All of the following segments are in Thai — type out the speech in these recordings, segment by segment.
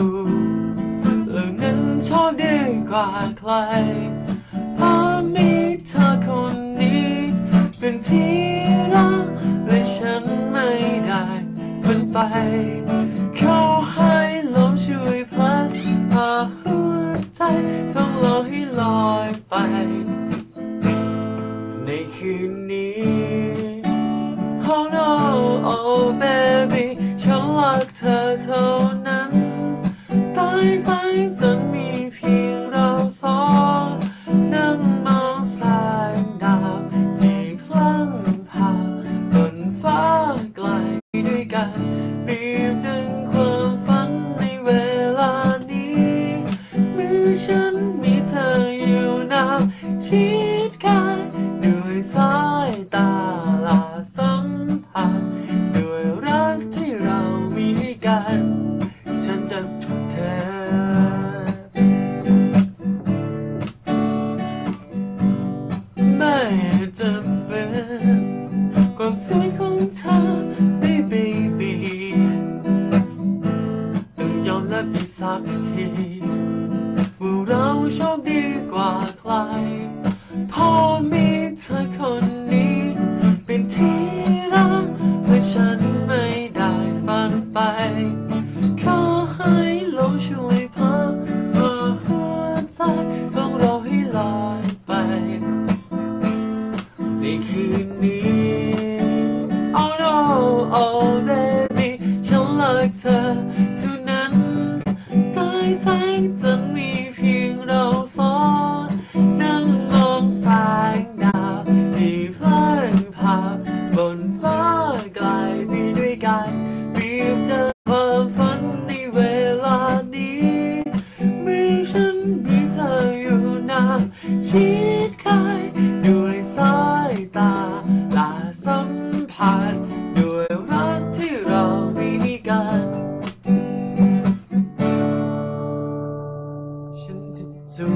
เรื่องนั้นชอบดีกว่าใครเพราะมีเธอคนนี้ เป็นที่รักและฉันไม่ได้ฝันไป ขอให้ลมช่วยพัดพาหัวใจต้องลอยลอยไป ในคืนนี้ Oh no oh baby ฉันรักเธอเท่า ด้วยกันบีบดึงความฝันในเวลานี้มือฉันมีเธออยู่นาชิดกายด้วยสายตาลาสัมผัสด้วยรักที่เรามีให้กัน ฉันจะเธอไม่จะฝืนความสวยของเธอ โชคดีกว่าใครพอมีเธอคนนี้ เป็นที่รักและฉันไม่ได้ฝันไป ขอให้ลมช่วยพัดมาหัวใจต้องรอให้ลอยไปในคืนนี้ Oh no oh baby ฉันรักเธอเท่านั้นใต้แสงจันาที่พลันพาบนฟ้าไกลไปด้วยกันบีบเดินความฝันในเวลานี้ มีฉันมีเธออยู่นาชิดกายด้วยสายตาและสัมผัสด้วยรักที่เรามีกัน ฉันจะจู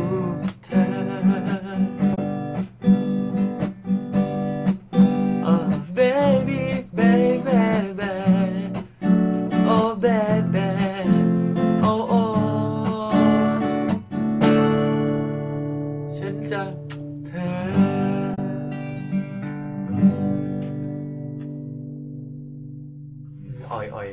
จะเธออ่อยอ่อย